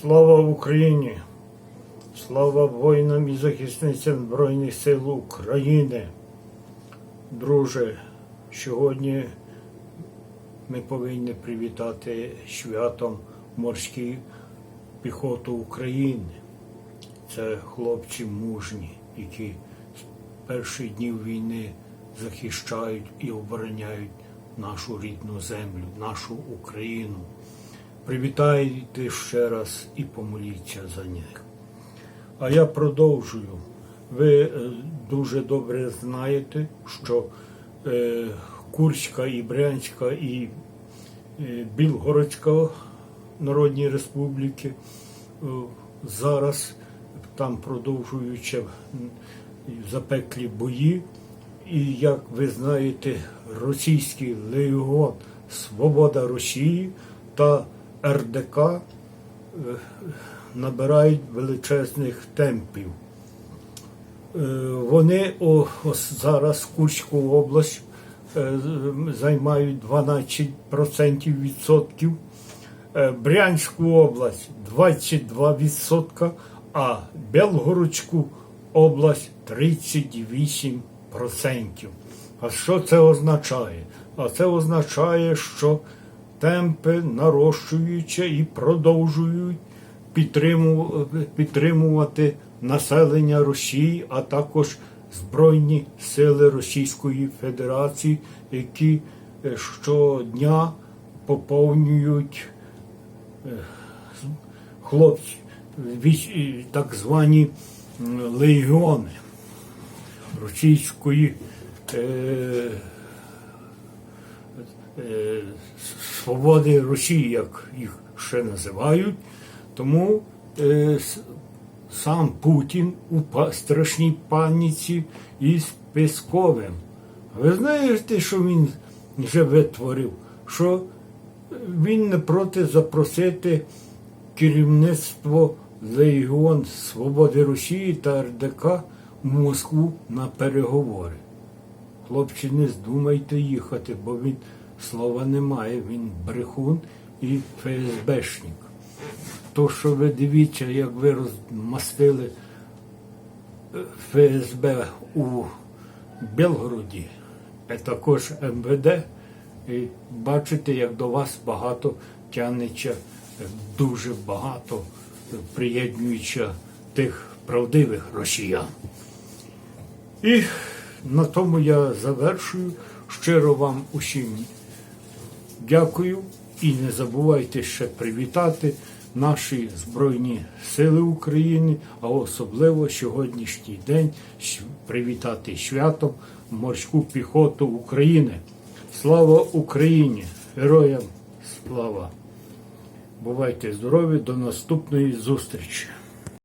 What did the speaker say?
Слава Україні! Слава воїнам і захисницям Збройних сил України. Друже, сьогодні ми повинні привітати святом морську піхоту України. Це хлопці мужні, які з перших днів війни захищають і обороняють нашу рідну землю, нашу Україну. Привітайте ще раз і помоліться за них. А я продовжую. Ви е, дуже добре знаєте, що е, Курська і Брянська і е, Білгородська Народні Республіки зараз там продовжуються запеклі бої. І як ви знаєте, російський легіон Свобода Росії та РДК е, набирають величезних темпів. Е, Вони зараз Курську область е, займають 12% відсотків, Брянську область 22%, а Белгородську область 38%. А що це означає? А це означає, що темпи нарощуються і продовжують підтримувати населення Росії, а також Збройні сили Російської Федерації, які е, щодня поповнюють е, хлопці, вісь- так звані легіони російської е, е, свободи Росії, як їх ще називають. Тому е, сам Путін у страшній паніці із Песковим. Ви знаєте, що він вже витворив? Що він не проти запросити керівництво Легіон Свободи Росії та РДК в Москву на переговори. Хлопці, не здумайте їхати, бо він слова не має, він брехун і ФСБшник. То, що ви дивіться, як ви розмастили е, ФСБ у Белгороді, це також МВД. І бачите, як до вас багато тягнеться, е, дуже багато е, приєднуючи тих правдивих росіян. І на тому я завершую. Щиро вам усім дякую і не забувайте ще привітати наші Збройні Сили України, а особливо сьогоднішній день привітати святом морську піхоту України. Слава Україні! Героям слава! Бувайте здорові, до наступної зустрічі!